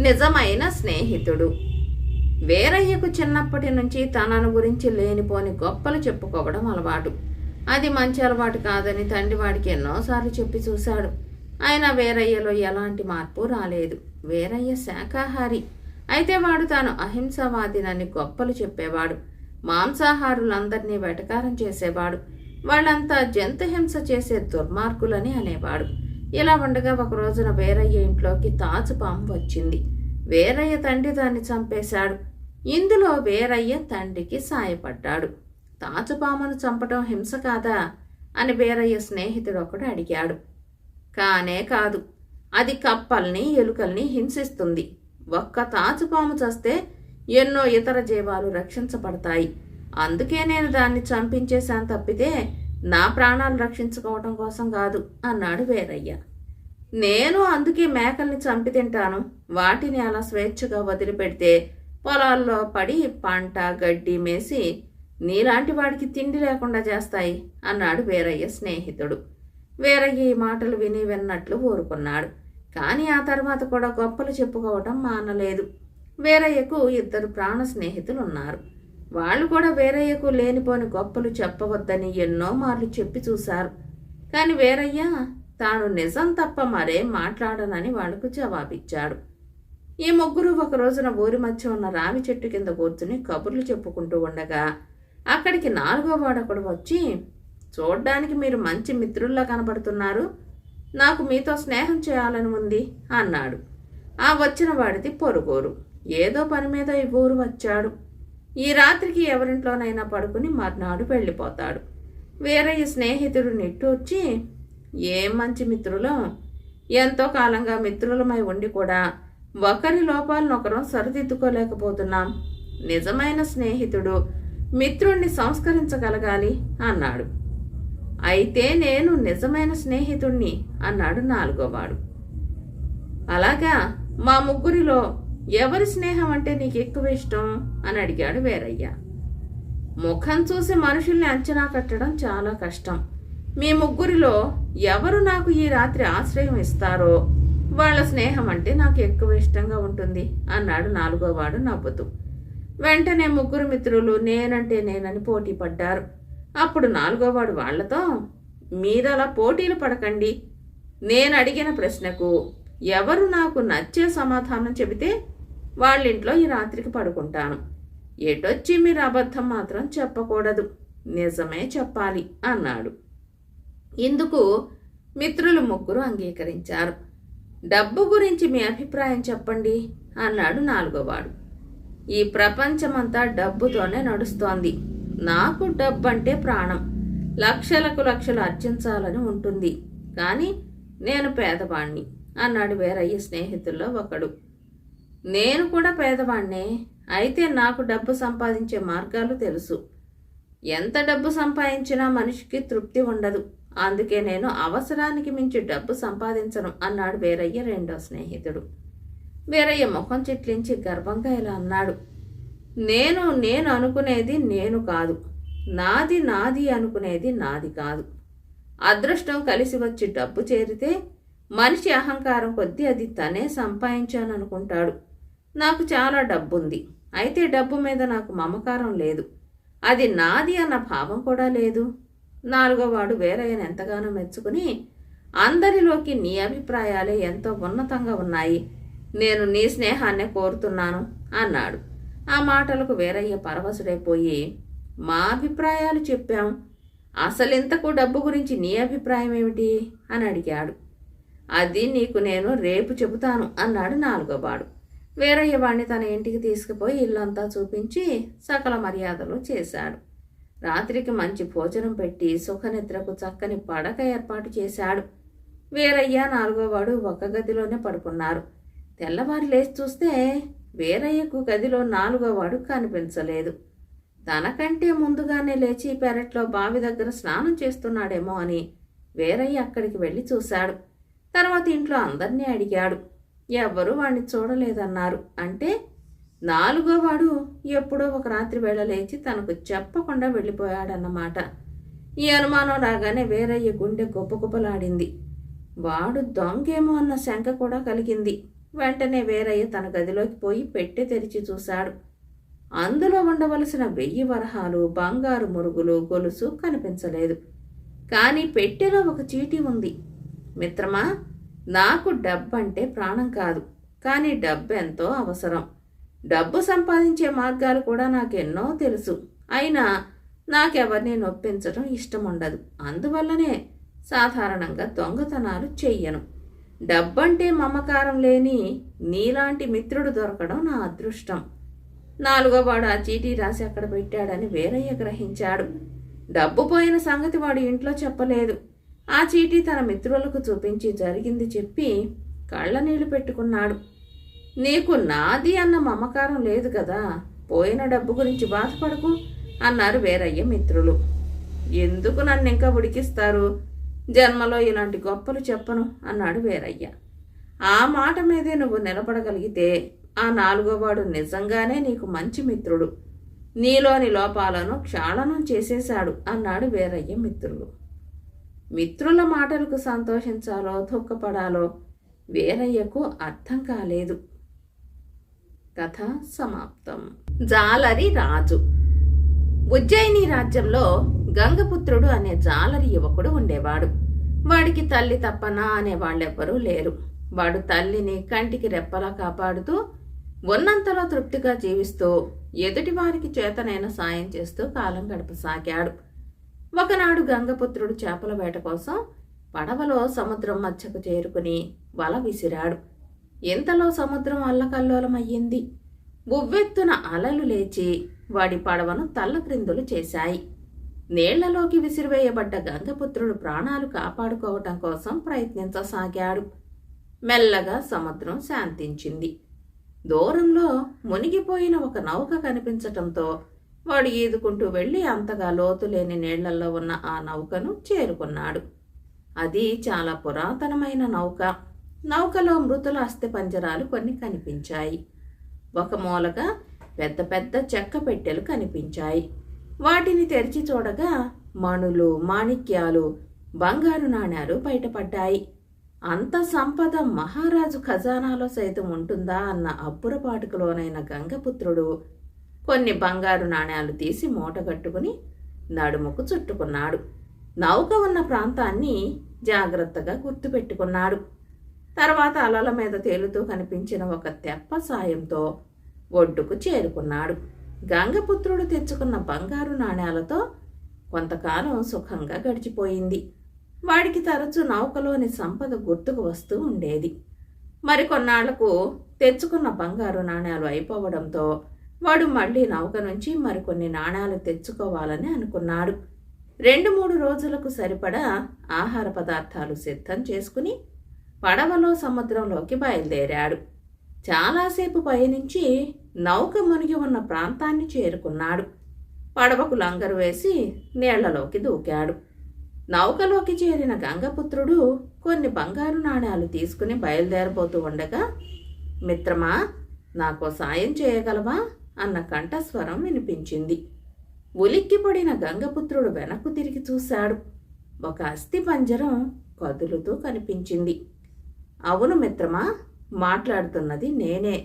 నిజమైన స్నేహితుడు. వేరయ్యకు చిన్నప్పటి నుంచి తనను గురించి లేనిపోని గొప్పలు చెప్పుకోవడం అలవాటు. అది మంచి అలవాటు కాదని తండ్రి వాడికి ఎన్నోసార్లు చెప్పి చూశాడు. అయినా వేరయ్యలో ఎలాంటి మార్పు రాలేదు. వేరయ్య శాకాహారి. అయితే వాడు తాను అహింసావాదినని గొప్పలు చెప్పేవాడు. మాంసాహారులందరినీ వెటకారం చేసేవాడు. వాళ్ళంతా జంతుహింస చేసే దుర్మార్గులని అనేవాడు. ఇలా ఉండగా ఒక రోజున వేరయ్య ఇంట్లోకి తాచుపాము వచ్చింది. వేరయ్య తండ్రి దాన్ని చంపేశాడు. ఇందులో వేరయ్య తండ్రికి సాయపడ్డాడు. తాచుపామును చంపటం హింస కాదా? అని వీరయ్య స్నేహితుడు ఒకడు అడిగాడు. కానే కాదు. అది కప్పల్ని ఎలుకల్ని హింసిస్తుంది. ఒక్క తాచుపాము చస్తే ఎన్నో ఇతర జీవాలు రక్షించబడతాయి. అందుకే నేను దాన్ని చంపించేశాను తప్పితే నా ప్రాణాలు రక్షించుకోవటం కోసం కాదు అన్నాడు వీరయ్య. నేను అందుకే మేకల్ని చంపి తింటాను. వాటిని అలా స్వేచ్ఛగా వదిలిపెడితే పొలాల్లో పడి పంట గడ్డి మేసి నీలాంటి వాడికి తిండి లేకుండా చేస్తాయి అన్నాడు వీరయ్య స్నేహితుడు. వీరయ్య ఈ మాటలు విని విన్నట్లు ఊరుకున్నాడు. కానీ ఆ తర్వాత కూడా గొప్పలు చెప్పుకోవటం మానలేదు. వీరయ్యకు ఇద్దరు ప్రాణ స్నేహితులు ఉన్నారు వాళ్ళు కూడా వీరయ్యకు లేనిపోని గొప్పలు చెప్పవద్దని ఎన్నో మార్లు చెప్పి చూశారు. కానీ వీరయ్య తాను నిజం తప్ప మరేం మాట్లాడనని వాళ్ళకు జవాబిచ్చాడు. ఈ ముగ్గురు ఒక రోజున ఊరి మధ్య ఉన్న రావి చెట్టు కింద కూర్చుని కబుర్లు చెప్పుకుంటూ ఉండగా అక్కడికి నాలుగో వాడొకడు వచ్చి చూడ్డానికి మీరు మంచి మిత్రుల్లా కనబడుతున్నారు. నాకు మీతో స్నేహం చేయాలని ఉంది అన్నాడు. ఆ వచ్చిన వాడిది పొరుగోరు. ఏదో పని మీద ఈ ఊరు వచ్చాడు. ఈ రాత్రికి ఎవరింట్లోనైనా పడుకుని మర్నాడు వెళ్ళిపోతాడు. ఈ స్నేహితుడు నిట్టూర్చి ఏం మంచి మిత్రులం? ఎంతో కాలంగా మిత్రులమై ఉండి కూడా ఒకరి లోపాలను ఒకరం సరిదిద్దుకోలేకపోతున్నాం. నిజమైన స్నేహితుడు మిత్రుణ్ణి సంస్కరించగలగాలి అన్నాడు. అయితే నేను నిజమైన స్నేహితుణ్ణి అన్నాడు నాలుగోవాడు. అలాగా మా ముగ్గురిలో ఎవరి స్నేహం అంటే నీకు ఎక్కువ ఇష్టం? అని అడిగాడు వీరయ్య. ముఖం చూసి మనుషుల్ని అంచనా కట్టడం చాలా కష్టం. మీ ముగ్గురిలో ఎవరు నాకు ఈ రాత్రి ఆశ్రయం ఇస్తారో? వాళ్ళ స్నేహం అంటే నాకు ఎక్కువ ఇష్టంగా ఉంటుంది అన్నాడు నాలుగోవాడు నవ్వుతూ. వెంటనే ముగ్గురు మిత్రులు నేనంటే నేనని పోటీ పడ్డారు. అప్పుడు నాలుగోవాడు వాళ్ళతో మీరలా పోటీలు పడకండి. నేను అడిగిన ప్రశ్నకు ఎవరు నాకు నచ్చే సమాధానం చెబితే వాళ్ళింట్లో ఈ రాత్రికి పడుకుంటాను. ఎటొచ్చి మీరు అబద్ధం మాత్రం చెప్పకూడదు. నిజమే చెప్పాలి అన్నాడు. ఇందుకు మిత్రులు ముగ్గురు అంగీకరించారు. డబ్బు గురించి మీ అభిప్రాయం చెప్పండి అన్నాడు నాలుగోవాడు. ఈ ప్రపంచమంతా డబ్బుతోనే నడుస్తోంది. నాకు డబ్బు అంటే ప్రాణం. లక్షలకు లక్షలు అర్జించాలని ఉంటుంది. కానీ నేను పేదవాణ్ణి అన్నాడు వేరయ్య స్నేహితుల్లో ఒకడు. నేను కూడా పేదవాణ్ణే. అయితే నాకు డబ్బు సంపాదించే మార్గాలు తెలుసు. ఎంత డబ్బు సంపాదించినా మనిషికి తృప్తి ఉండదు. అందుకే నేను అవసరానికి మించి డబ్బు సంపాదించను అన్నాడు వీరయ్య రెండో స్నేహితుడు. వీరయ్య ముఖం చిట్లించి గర్వంగా ఇలా అన్నాడు. నేను నేను అనుకునేది నేను కాదు. నాది నాది అనుకునేది నాది కాదు. అదృష్టం కలిసి వచ్చి డబ్బు చేరితే మనిషి అహంకారం కొద్దీ అది తనే సంపాదించాననుకుంటాడు. నాకు చాలా డబ్బుంది. అయితే డబ్బు మీద నాకు మమకారం లేదు. అది నాది అన్న భావం కూడా లేదు. నాలుగో వాడు వేరయ్యను ఎంతగానో మెచ్చుకుని అందరిలోకి నీ అభిప్రాయాలే ఎంతో ఉన్నతంగా ఉన్నాయి. నేను నీ స్నేహాన్నే కోరుతున్నాను అన్నాడు. ఆ మాటలకు వేరయ్య పరవశుడైపోయి మా అభిప్రాయాలు చెప్పాం. అసలింతకు డబ్బు గురించి నీ అభిప్రాయం ఏమిటి? అని అడిగాడు. అది నీకు నేను రేపు చెబుతాను అన్నాడు నాలుగోవాడు వేరయ్య వాణ్ణి తన ఇంటికి తీసుకుపోయి ఇల్లంతా చూపించి సకల మర్యాదలు చేశాడు. రాత్రికి మంచి భోజనం పెట్టి సుఖనిద్రకు చక్కని పడక ఏర్పాటు చేశాడు. వీరయ్య నాలుగోవాడు ఒక గదిలోనే పడుకున్నారు. తెల్లవారు లేచి చూస్తే వీరయ్యకు గదిలో నాలుగోవాడు కనిపించలేదు. తనకంటే ముందుగానే లేచి పెరట్లో బావి దగ్గర స్నానం చేస్తున్నాడేమో అని వీరయ్య అక్కడికి వెళ్ళి చూశాడు. తర్వాత ఇంట్లో అందరినీ అడిగాడు. ఎవ్వరూ వాణ్ణి చూడలేదన్నారు. అంటే నాలుగో వాడు ఎప్పుడో ఒక రాత్రి వేళ లేచి తనకు చెప్పకుండా వెళ్ళిపోయాడన్నమాట. ఈ అనుమానం రాగానే వేరయ్య గుండె గొప్ప గొప్పలాడింది. వాడు దొంగేమో అన్న శంక కూడా కలిగింది. వెంటనే వేరయ్య తన గదిలోకి పోయి పెట్టె తెరిచి చూశాడు. అందులో ఉండవలసిన వెయ్యి వరహాలు బంగారు మురుగులు గొలుసు కనిపించలేదు. కానీ పెట్టెలో ఒక చీటీ ఉంది. మిత్రమా నాకు డబ్బంటే ప్రాణం కాదు. కానీ డబ్బెంతో అవసరం. డబ్బు సంపాదించే మార్గాలు కూడా నాకెన్నో తెలుసు. అయినా నాకెవరిని నొప్పించడం ఇష్టం ఉండదు అందువల్లనే సాధారణంగా దొంగతనాలు చెయ్యను. డబ్బంటే మమకారం లేని నీలాంటి మిత్రుడు దొరకడం నా అదృష్టం. నాలుగో వాడు ఆ చీటీ రాసి అక్కడ పెట్టాడని వేరయ్య గ్రహించాడు. డబ్బు పోయిన సంగతి వాడు ఇంట్లో చెప్పలేదు. ఆ చీటీ తన మిత్రులకు చూపించి జరిగింది చెప్పి కళ్ళ నీళ్ళు పెట్టుకున్నాడు. నీకు నాది అన్న మమకారం లేదు కదా. పోయిన డబ్బు గురించి బాధపడకు అన్నారు వేరయ్య మిత్రులు. ఎందుకు నన్ను ఇంకా ఉడికిస్తారు? జన్మలో ఇలాంటి గొప్పలు చెప్పను అన్నాడు వేరయ్య. ఆ మాట మీదే నువ్వు నిలబడగలిగితే ఆ నాలుగోవాడు నిజంగానే నీకు మంచి మిత్రుడు. నీలోని లోపాలను క్షాళనం చేసేశాడు అన్నాడు వేరయ్య మిత్రులు. మిత్రుల మాటలకు సంతోషించాలో దుఃఖపడాలో వేరయ్యకు అర్థం కాలేదు. కథ సమాప్తం. జాలరి రాజు. ఉజ్జయిని రాజ్యంలో గంగపుత్రుడు అనే జాలరి యువకుడు ఉండేవాడు. వాడికి తల్లి తప్పన అనే వాళ్ళెవ్వరూ లేరు. వాడు తల్లిని కంటికి రెప్పలా కాపాడుతూ ఉన్నంతలో తృప్తిగా జీవిస్తూ ఎదుటివారికి చేతనైన సాయం చేస్తూ కాలం గడపసాగాడు. ఒకనాడు గంగపుత్రుడు చేపల వేట కోసం పడవలో సముద్రం మధ్యకు చేరుకుని వల విసిరాడు. ఇంతలో సముద్రం అల్లకల్లోలమయ్యింది? ఉవ్వెత్తున అలలు లేచి వాడి పడవను తల్లక్రిందులు చేశాయి. నీళ్ళలోకి విసిరివేయబడ్డ గంగపుత్రుడు ప్రాణాలు కాపాడుకోవటం కోసం ప్రయత్నించసాగాడు. మెల్లగా సముద్రం శాంతించింది. దూరంలో మునిగిపోయిన ఒక నౌక కనిపించటంతో వాడు ఈదుకుంటూ వెళ్ళి అంతగా లోతులేని నీళ్ళలో ఉన్న ఆ నౌకను చేరుకున్నాడు. అది చాలా పురాతనమైన నౌక. నౌకలో మృతుల అస్థిపంజరాలు కొన్ని కనిపించాయి. ఒక మూలగా పెద్ద పెద్ద చెక్క పెట్టెలు కనిపించాయి. వాటిని తెరిచి చూడగా మణులు మాణిక్యాలు బంగారు నాణ్యాలు బయటపడ్డాయి. అంత సంపద మహారాజు ఖజానాలో సైతం ఉంటుందా అన్న అబ్బురపాటుకులోనైన గంగపుత్రుడు కొన్ని బంగారు నాణ్యాలు తీసి మూటగట్టుకుని నడుముకు చుట్టుకున్నాడు. నౌక ఉన్న ప్రాంతాన్ని జాగ్రత్తగా గుర్తుపెట్టుకున్నాడు. తర్వాత అలల మీద తేలుతూ కనిపించిన ఒక తెప్ప సాయంతో ఒడ్డుకు చేరుకున్నాడు. గంగపుత్రుడు తెచ్చుకున్న బంగారు నాణ్యాలతో కొంతకాలం సుఖంగా గడిచిపోయింది. వాడికి తరచు నౌకలోని సంపద గుర్తుకు వస్తూ ఉండేది. మరికొన్నాళ్ళకు తెచ్చుకున్న బంగారు నాణ్యాలు అయిపోవడంతో వాడు మళ్ళీ నౌక నుంచి మరికొన్ని నాణ్యాలు తెచ్చుకోవాలని అనుకున్నాడు. రెండు మూడు రోజులకు సరిపడా ఆహార పదార్థాలు సిద్ధం చేసుకుని పడవలో సముద్రంలోకి బయలుదేరాడు. చాలాసేపు పయనించి నౌక మునిగి ఉన్న ప్రాంతాన్ని చేరుకున్నాడు. పడవకు లంగరు వేసి నీళ్ళలోకి దూకాడు. నౌకలోకి చేరిన గంగపుత్రుడు కొన్ని బంగారు నాణ్యాలు తీసుకుని బయలుదేరబోతూ ఉండగా మిత్రమా నాకో సాయం చేయగలవా? అన్న కంఠస్వరం వినిపించింది. ఉలిక్కిపడిన గంగపుత్రుడు వెనక్కు తిరిగి చూశాడు. ఒక అస్థి పంజరం కదులుతూ కనిపించింది. అవును మిత్రమా మాట్లాడుతున్నది నేనే.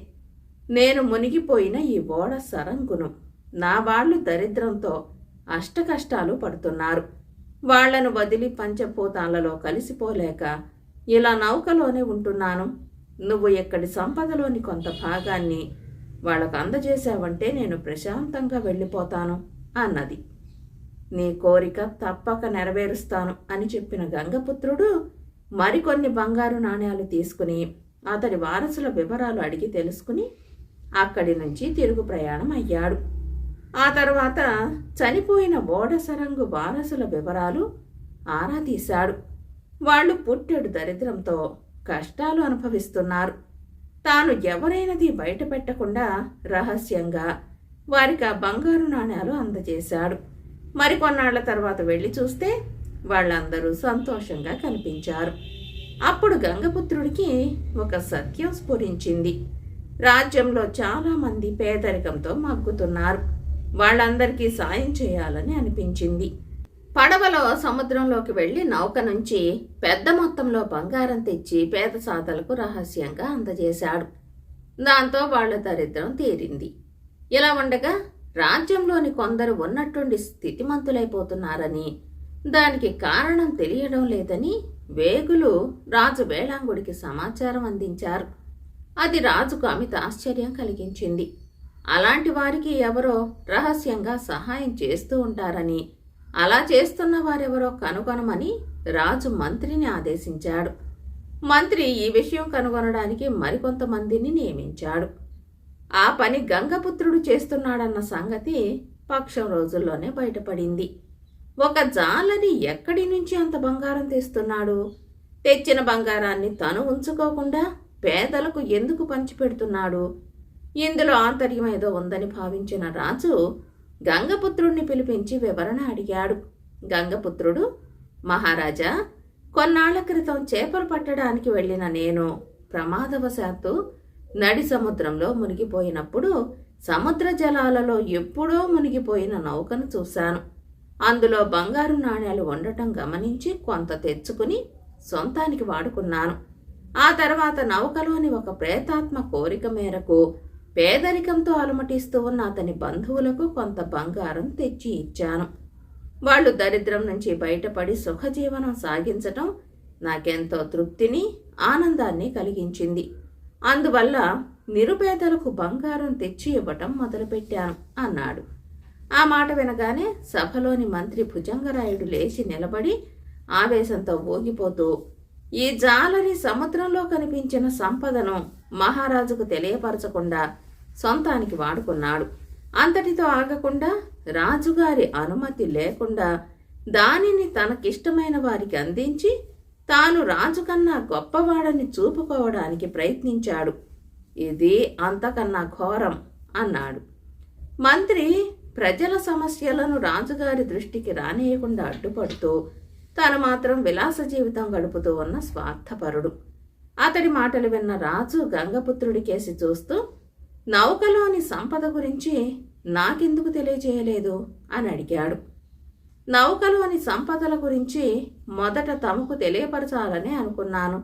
నేను మునిగిపోయిన ఈ ఓడ సరంగును. నా వాళ్ళు దరిద్రంతో అష్టకష్టాలు పడుతున్నారు. వాళ్ళను వదిలి పంచభూతాలలో కలిసిపోలేక ఇలా నౌకలోనే ఉంటున్నాను. నువ్వు ఇక్కడి సంపదలోని కొంత భాగాన్ని వాళ్ళకు అందజేశావంటే నేను ప్రశాంతంగా వెళ్ళిపోతాను అన్నది. నీ కోరిక తప్పక నెరవేరుస్తాను అని చెప్పిన గంగపుత్రుడు మరికొన్ని బంగారు నాణ్యాలు తీసుకుని అతడి వారసుల వివరాలు అడిగి తెలుసుకుని అక్కడి నుంచి తిరుగు ప్రయాణం అయ్యాడు. ఆ తర్వాత చనిపోయిన ఓడసరంగు వారసుల వివరాలు ఆరా తీశాడు. వాళ్ళు పుట్టెడు దరిద్రంతో కష్టాలు అనుభవిస్తున్నారు. తాను ఎవరైనది బయటపెట్టకుండా రహస్యంగా వారికి ఆ బంగారు నాణ్యాలు అందజేశాడు. మరికొన్నాళ్ళ తర్వాత వెళ్ళి చూస్తే వాళ్ళందరూ సంతోషంగా కనిపించారు. అప్పుడు గంగపుత్రుడికి ఒక సత్యం స్ఫురించింది. రాజ్యంలో చాలామంది పేదరికంతో మగ్గుతున్నారు. వాళ్ళందరికీ సాయం చేయాలని అనిపించింది. పడవలో సముద్రంలోకి వెళ్ళి నౌక నుంచి పెద్ద మొత్తంలో బంగారం తెచ్చి పేద సాతలకు రహస్యంగా అందజేశాడు. దాంతో వాళ్ళ దరిద్రం తీరింది. ఇలా ఉండగా రాజ్యంలోని కొందరు ఉన్నట్టుండి స్థితిమంతులైపోతున్నారని దానికి కారణం తెలియడం లేదని వేగులు రాజు వేళాంగుడికి సమాచారం అందించారు. అది రాజుకు అమిత ఆశ్చర్యం కలిగించింది. అలాంటి వారికి ఎవరో రహస్యంగా సహాయం చేస్తూ ఉంటారని అలా చేస్తున్న వారెవరో కనుగొనమని రాజు మంత్రిని ఆదేశించాడు. మంత్రి ఈ విషయం కనుగొనడానికి మరికొంతమందిని నియమించాడు. ఆ పని గంగపుత్రుడు చేస్తున్నాడన్న సంగతి పక్షం రోజుల్లోనే బయటపడింది. ఒక జాలని ఎక్కడి నుంచి అంత బంగారం తెస్తున్నాడు? తెచ్చిన బంగారాన్ని తను ఉంచుకోకుండా పేదలకు ఎందుకు పంచిపెడుతున్నాడు ఇందులో ఆంతర్యం ఏదో ఉందని భావించిన రాజు గంగపుత్రుణ్ణి పిలిపించి వివరణ అడిగాడు. గంగపుత్రుడు మహారాజా కొన్నాళ్ళ క్రితం చేపలు పట్టడానికి వెళ్ళిన నేను ప్రమాదవశాత్తు నడి సముద్రంలో మునిగిపోయినప్పుడు సముద్ర జలాలలో ఎప్పుడో మునిగిపోయిన నౌకను చూశాను. అందులో బంగారు నాణ్యాలు ఉండటం గమనించి కొంత తెచ్చుకుని సొంతానికి వాడుకున్నాను. ఆ తర్వాత నౌకలోని ఒక ప్రేతాత్మ కోరిక మేరకు పేదరికంతో అలమటిస్తూ ఉన్న అతని బంధువులకు కొంత బంగారం తెచ్చి ఇచ్చాను. వాళ్ళు దరిద్రం నుంచి బయటపడి సుఖజీవనం సాగించటం నాకెంతో తృప్తిని ఆనందాన్ని కలిగించింది. అందువల్ల నిరుపేదలకు బంగారం తెచ్చి ఇవ్వటం మొదలుపెట్టాను అన్నాడు. ఆ మాట వినగానే సభలోని మంత్రి భుజంగరాయుడు లేచి నిలబడి ఆవేశంతో ఊగిపోతూ ఈ జాలరి సముద్రంలో కనిపించిన సంపదను మహారాజుకు తెలియపరచకుండా సొంతానికి వాడుకున్నాడు. అంతటితో ఆగకుండా రాజుగారి అనుమతి లేకుండా దానిని తనకిష్టమైన వారికి అందించి తాను రాజు కన్నా గొప్పవాడని చూపుకోవడానికి ప్రయత్నించాడు. ఇది అంతకన్నా ఘోరం అన్నాడు. మంత్రి ప్రజల సమస్యలను రాజుగారి దృష్టికి రానియకుండా అడ్డుపడుతూ తను మాత్రం విలాస జీవితం గడుపుతూ ఉన్న స్వార్థపరుడు. అతడి మాటలు విన్న రాజు గంగపుత్రుడి కేసి చూస్తూ నౌకలోని సంపద గురించి నాకెందుకు తెలియజేయలేదు? అని అడిగాడు. నౌకలోని సంపదల గురించి మొదట తమకు తెలియపరచాలని అనుకున్నాను.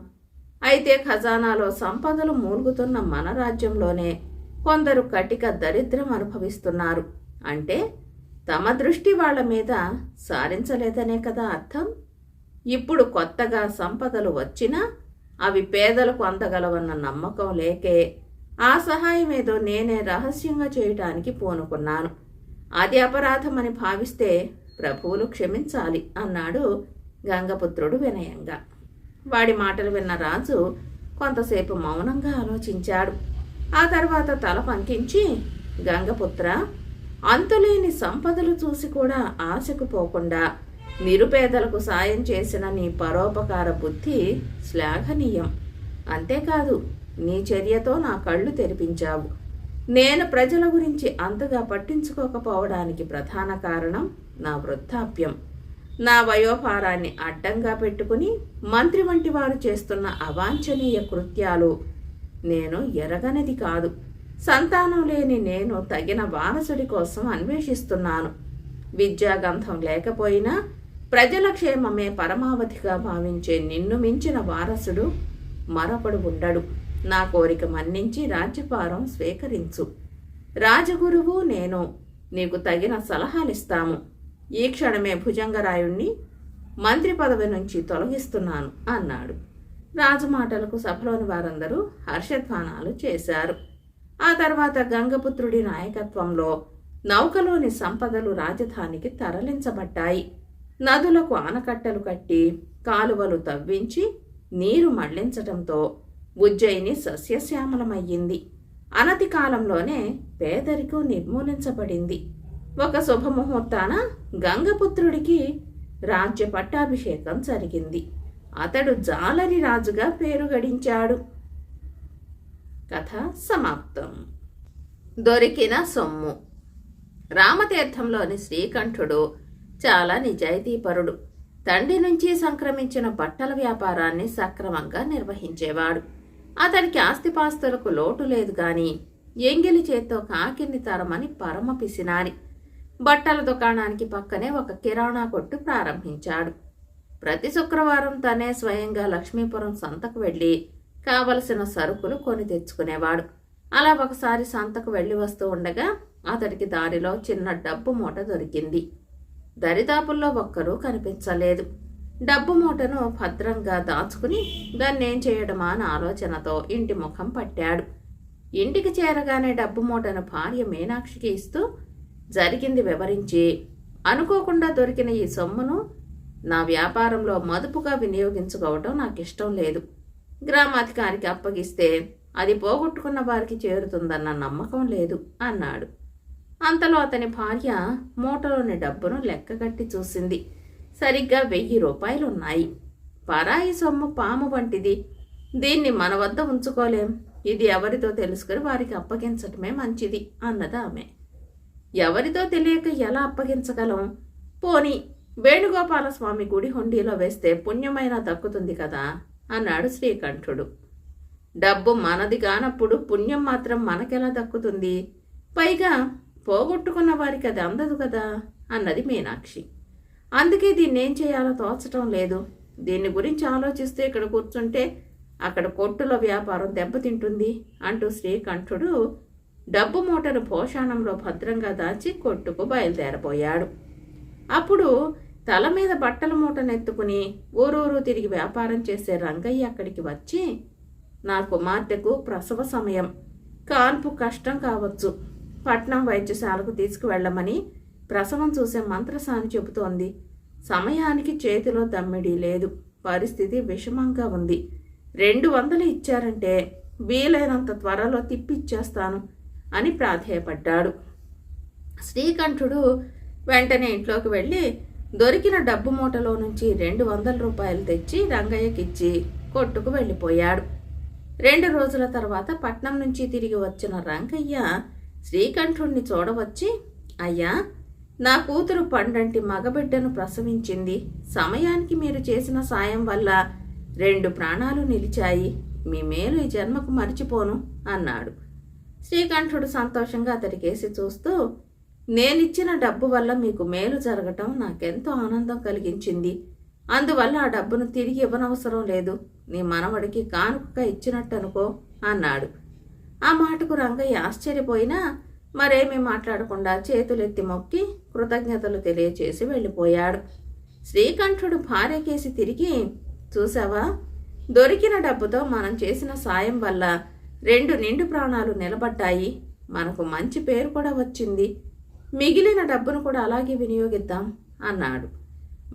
అయితే ఖజానాలో సంపదలు మూలుగుతున్న మన రాజ్యంలోనే కొందరు కటిక దరిద్రం అనుభవిస్తున్నారు. అంటే తమ దృష్టి వాళ్ళ మీద సారించలేదనే కదా అర్థం? ఇప్పుడు కొత్తగా సంపదలు వచ్చినా అవి పేదలకు అందగలవన్న నమ్మకం లేకే ఆ సహాయం ఏదో నేనే రహస్యంగా చేయటానికి పూనుకున్నాను. అది అపరాధమని భావిస్తే ప్రభువులు క్షమించాలి అన్నాడు గంగపుత్రుడు వినయంగా. వాడి మాటలు విన్న రాజు కొంతసేపు మౌనంగా ఆలోచించాడు. ఆ తర్వాత తల పంకించి గంగపుత్ర అంతులేని సంపదలు చూసి కూడా ఆశకు పోకుండా నిరుపేదలకు సాయం చేసిన నీ పరోపకార బుద్ధి శ్లాఘనీయం. అంతేకాదు నీ చర్యతో నా కళ్ళు తెరిపించావు. నేను ప్రజల గురించి అంతగా పట్టించుకోకపోవడానికి ప్రధాన కారణం నా వృద్ధాప్యం. నా వయోభారాన్ని అడ్డంగా పెట్టుకుని మంత్రి వంటి వారు చేస్తున్న అవాంఛనీయ కృత్యాలు నేను ఎరగనిది కాదు. సంతానం లేని నేను తగిన వారసుడి కోసం అన్వేషిస్తున్నాను. విద్యాగంధం లేకపోయినా ప్రజల క్షేమమే పరమావధిగా భావించే నిన్ను మించిన వారసుడు మరొకడు ఉండడు. నా కోరిక మన్నించి రాజ్యపారం స్వీకరించు. రాజగురువు నేను. నీకు తగిన సలహాలిస్తాము. ఈ క్షణమే భుజంగరాయుణ్ణి మంత్రి పదవి నుంచి తొలగిస్తున్నాను అన్నాడు. రాజు మాటలకు సభలోని వారందరూ హర్షధ్వానాలు చేశారు. ఆ తర్వాత గంగపుత్రుడి నాయకత్వంలో నౌకలోని సంపదలు రాజధానికి తరలించబడ్డాయి. నదులకు ఆనకట్టలు కట్టి కాలువలు తవ్వించి నీరు మళ్ళించటంతో ఉజ్జయిని సస్యశ్యామలమయ్యింది. అనతి కాలంలోనే పేదరికం నిర్మూలించబడింది. ఒక శుభముహూర్తాన గంగపుత్రుడికి రాజ్య పట్టాభిషేకం జరిగింది. అతడు జాలరి రాజుగా పేరు గడించాడు. కథ సమాప్తం. దొరికిన సొమ్ము. రామతీర్థంలోని శ్రీకంఠుడు చాలా నిజాయితీపరుడు. తండ్రి నుంచి సంక్రమించిన బట్టల వ్యాపారాన్ని సక్రమంగా నిర్వహించేవాడు. అతనికి ఆస్తిపాస్తులకు లోటు లేదు గాని ఎంగిలి చేత్తో కాకిని తరమని పరమ పిసినారి. బట్టల దుకాణానికి పక్కనే ఒక కిరాణా కొట్టు ప్రారంభించాడు. ప్రతి శుక్రవారం తనే స్వయంగా లక్ష్మీపురం సంతకు వెళ్ళి కావలసిన సరుకులు కొని తెచ్చుకునేవాడు. అలా ఒకసారి సంతకు వెళ్ళి వస్తూ ఉండగా అతడికి దారిలో చిన్న డబ్బు మూట దొరికింది. దరిదాపుల్లో ఒక్కరూ కనిపించలేదు. డబ్బు మూటను భద్రంగా దాచుకుని దాన్నేం చేయడమా అని ఆలోచనతో ఇంటి ముఖం పట్టాడు. ఇంటికి చేరగానే డబ్బు మూటను భార్య మీనాక్షికి ఇస్తూ జరిగింది వివరించి. అనుకోకుండా దొరికిన ఈ సొమ్మును నా వ్యాపారంలో మదుపుగా వినియోగించుకోవటం నాకు ఇష్టం లేదు. గ్రామాధికారికి అప్పగిస్తే అది పోగొట్టుకున్న వారికి చేరుతుందన్న నమ్మకం లేదు అన్నాడు. అంతలో అతని భార్య మూటలోని డబ్బును లెక్కగట్టి చూసింది. సరిగ్గా వెయ్యి రూపాయలున్నాయి. పరాయి సొమ్ము పాము వంటిది. దీన్ని మన వద్ద ఉంచుకోలేం. ఇది ఎవరితో తెలుసుకుని వారికి అప్పగించటమే మంచిది అన్నది ఆమె. ఎవరితో తెలియక ఎలా అప్పగించగలం? పోని వేణుగోపాలస్వామి గుడి హుండీలో వేస్తే పుణ్యమైన దక్కుతుంది కదా? అన్నాడు శ్రీకంఠుడు. డబ్బు మనది కానప్పుడు పుణ్యం మాత్రం మనకెలా దక్కుతుంది? పైగా పోగొట్టుకున్న వారికి అది అందదు కదా? అన్నది మీనాక్షి. అందుకే దీన్ని ఏం చేయాలో తోచటం లేదు. దీని గురించి ఆలోచిస్తే ఇక్కడ కూర్చుంటే అక్కడ కొట్టులో వ్యాపారం దెబ్బతింటుంది అంటూ శ్రీకంఠుడు డబ్బు మూటను పోషాణంలో భద్రంగా దాచి కొట్టుకు బయలుదేరబోయాడు. అప్పుడు తల మీద బట్టల మూటనెత్తుకుని ఊరూరు తిరిగి వ్యాపారం చేసే రంగయ్య అక్కడికి వచ్చి నా కుమార్తెకు ప్రసవ సమయం. కాన్పు కష్టం కావచ్చు. పట్నం వైద్యశాలకు తీసుకువెళ్ళమని ప్రసవం చూసే మంత్రసాని చెబుతోంది. సమయానికి చేతిలో దమ్మిడి లేదు. పరిస్థితి విషమంగా ఉంది. రెండు వందలు ఇచ్చారంటే వీలైనంత త్వరలో తిప్పిచ్చేస్తాను అని ప్రాధేయపడ్డాడు. శ్రీకంఠుడు వెంటనే ఇంట్లోకి వెళ్ళి దొరికిన డబ్బు మూటలో నుంచి రెండు వందల రూపాయలు తెచ్చి రంగయ్యకిచ్చి కొట్టుకు వెళ్ళిపోయాడు. రెండు రోజుల తర్వాత పట్నం నుంచి తిరిగి వచ్చిన రంగయ్య శ్రీకంఠుణ్ణి చూడవచ్చి అయ్యా నా కూతురు పండంటి మగబిడ్డను ప్రసవించింది. సమయానికి మీరు చేసిన సాయం వల్ల రెండు ప్రాణాలు నిలిచాయి. మీ మేలు ఈ జన్మకు మర్చిపోను అన్నాడు. శ్రీకంఠుడు సంతోషంగా అతడికేసి చూస్తూ నేనిచ్చిన డబ్బు వల్ల మీకు మేలు జరగటం నాకెంతో ఆనందం కలిగించింది. అందువల్ల ఆ డబ్బును తిరిగి ఇవ్వనవసరం లేదు. నీ మనవడికి కానుక ఇచ్చినట్టు అనుకో అన్నాడు. ఆ మాటకు రంగయ్య ఆశ్చర్యపోయినా మరేమీ మాట్లాడకుండా చేతులెత్తి మొక్కి కృతజ్ఞతలు తెలియచేసి వెళ్ళిపోయాడు. శ్రీకంఠుడు భార్యకేసి తిరిగి చూసావా దొరికిన డబ్బుతో మనం చేసిన సాయం వల్ల రెండు నిండు ప్రాణాలు నిలబడ్డాయి. మనకు మంచి పేరు కూడా వచ్చింది. మిగిలిన డబ్బును కూడా అలాగే వినియోగిద్దాం అన్నాడు.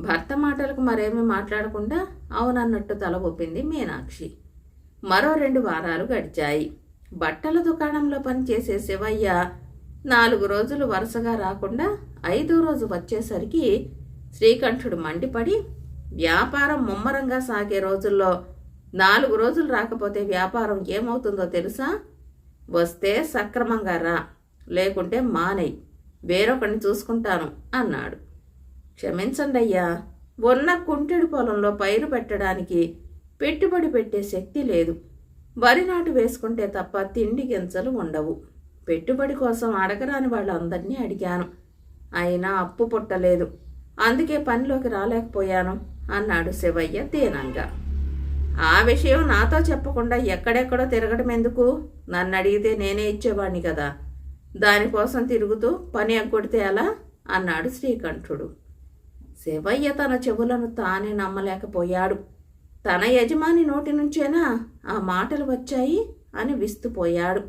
భర్త మాటలకు మరేమీ మాట్లాడకుండా అవునన్నట్టు తల ఊపింది మీనాక్షి. మరో రెండు వారాలు గడిచాయి. బట్టల దుకాణంలో పనిచేసే శివయ్య నాలుగు రోజులు వరుసగా రాకుండా ఐదో రోజు వచ్చేసరికి శ్రీకంఠుడు మండిపడి వ్యాపారం ముమ్మరంగా సాగే రోజుల్లో నాలుగు రోజులు రాకపోతే వ్యాపారం ఏమవుతుందో తెలుసా? వస్తే సక్రమంగా రా లేకుంటే మానేయి. వేరొకరిని చూసుకుంటాను అన్నాడు. క్షమించండి అయ్యా ఉన్న కుంటెడు పొలంలో పైరు పెట్టడానికి పెట్టుబడి పెట్టే శక్తి లేదు. వరి నాటు వేసుకుంటే తప్ప తిండి గింజలు ఉండవు. పెట్టుబడి కోసం అడగరాని వాళ్ళందరినీ అడిగాను. అయినా అప్పు పుట్టలేదు. అందుకే పనిలోకి రాలేకపోయాను అన్నాడు శివయ్య దీనంగా ఆ విషయం నాతో చెప్పకుండా ఎక్కడెక్కడో తిరగడం ఎందుకు నన్ను అడిగితే నేనే ఇచ్చేవాణ్ణి కదా. దానికోసం తిరుగుతూ పని ఎగ్గొడితే ఎలా? అన్నాడు శ్రీకంఠుడు. శివయ్య తన చెవులను తానే నమ్మలేకపోయాడు. తన యజమాని నోటి నుంచేనా ఆ మాటలు వచ్చాయి అని విస్తుపోయాడు.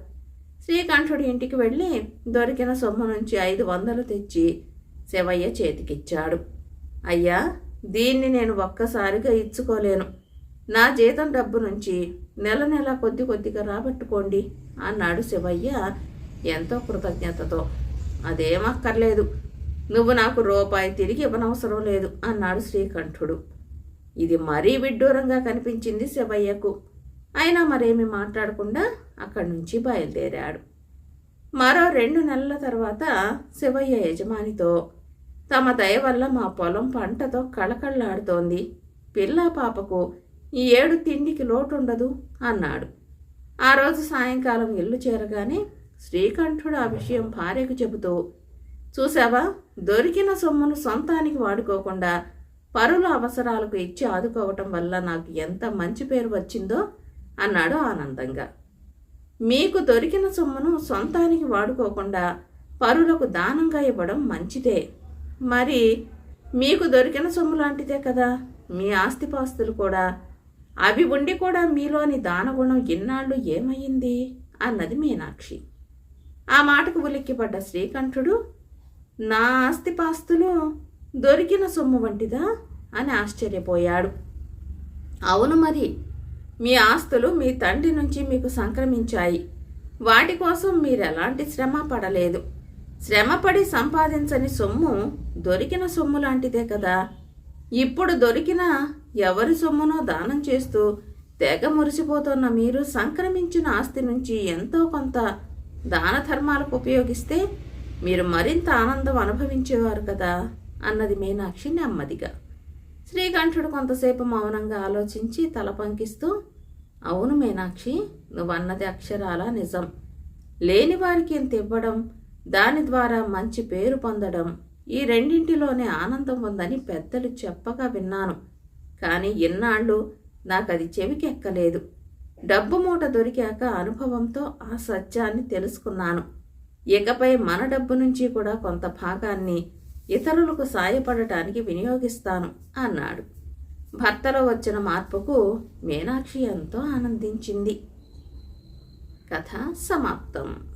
శ్రీకంఠుడి ఇంటికి వెళ్ళి దొరికిన సొమ్ము నుంచి ఐదు వందలు తెచ్చి శివయ్య చేతికిచ్చాడు. అయ్యా దీన్ని నేను ఒక్కసారిగా ఇచ్చుకోలేను. నా జీతం డబ్బు నుంచి నెల నెల కొద్ది కొద్దిగా రాబట్టుకోండి అన్నాడు శివయ్య ఎంతో కృతజ్ఞతతో అదేమక్కర్లేదు. నువ్వు నాకు రూపాయి తిరిగి ఇవ్వనవసరం లేదు అన్నాడు శ్రీకంఠుడు. ఇది మరీ విడ్డూరంగా కనిపించింది శివయ్యకు. అయినా మరేమి మాట్లాడకుండా అక్కడి నుంచి బయలుదేరాడు. మరో రెండు నెలల తర్వాత శివయ్య యజమానితో తమ దయ వల్ల మా పొలం పంటతో కళకళలాడుతోంది. పిల్ల పాపకు ఈ ఏడు తిండికి లోటుండదు అన్నాడు. ఆ రోజు సాయంకాలం ఇల్లు చేరగానే శ్రీకంఠుడు ఆ విషయం భార్యకు చెబుతూ చూసావా దొరికిన సొమ్మును సొంతానికి వాడుకోకుండా పరుల అవసరాలకు ఇచ్చి ఆదుకోవటం వల్ల నాకు ఎంత మంచి పేరు వచ్చిందో? అన్నాడు ఆనందంగా. మీకు దొరికిన సొమ్మును సొంతానికి వాడుకోకుండా పరులకు దానంగా ఇవ్వడం మంచిదే. మరి మీకు దొరికిన సొమ్ము లాంటిదే కదా? మీ ఆస్తిపాస్తులు కూడా. అవి ఉండి కూడా మీలోని దానగుణం ఇన్నాళ్ళు ఏమయ్యింది? అన్నది మీనాక్షి. ఆ మాటకు ఉలిక్కిపడ్డ శ్రీకంఠుడు నా ఆస్తిపాస్తులు దొరికిన సొమ్ము వంటిదా అని ఆశ్చర్యపోయాడు. అవును మరి మీ ఆస్తులు మీ తండ్రి నుంచి మీకు సంక్రమించాయి. వాటి కోసం మీరు ఎలాంటి శ్రమ పడలేదు. శ్రమపడి సంపాదించని సొమ్ము దొరికిన సొమ్ము లాంటిదే కదా. ఇప్పుడు దొరికిన ఎవరి సొమ్మునో దానం చేస్తూ తెగ మురిసిపోతున్న మీరు సంక్రమించిన ఆస్తి నుంచి ఎంతో కొంత దాన ధర్మాలకు ఉపయోగిస్తే మీరు మరింత ఆనందం అనుభవించేవారు కదా అన్నది మీనాక్షి నెమ్మదిగా. శ్రీకంఠుడు కొంతసేపు మౌనంగా ఆలోచించి తల పంకిస్తూ అవును మీనాక్షి నువ్వన్నది అక్షరాల నిజం. లేని వారికి ఇంత ఇవ్వడం దాని ద్వారా మంచి పేరు పొందడం ఈ రెండింటిలోనే ఆనందం ఉందని పెద్దలు చెప్పగా విన్నాను. కానీ ఇన్నాళ్ళు నాకది చెవికెక్కలేదు. డబ్బు మూట దొరికాక అనుభవంతో ఆ సత్యాన్ని తెలుసుకున్నాను. ఇకపై మన డబ్బు నుంచి కూడా కొంత భాగాన్ని ఇతరులకు సాయపడటానికి వినియోగిస్తాను అన్నాడు. భర్తలో వచ్చిన మార్పుకు మీనాక్షి ఎంతో ఆనందించింది. కథ సమాప్తం.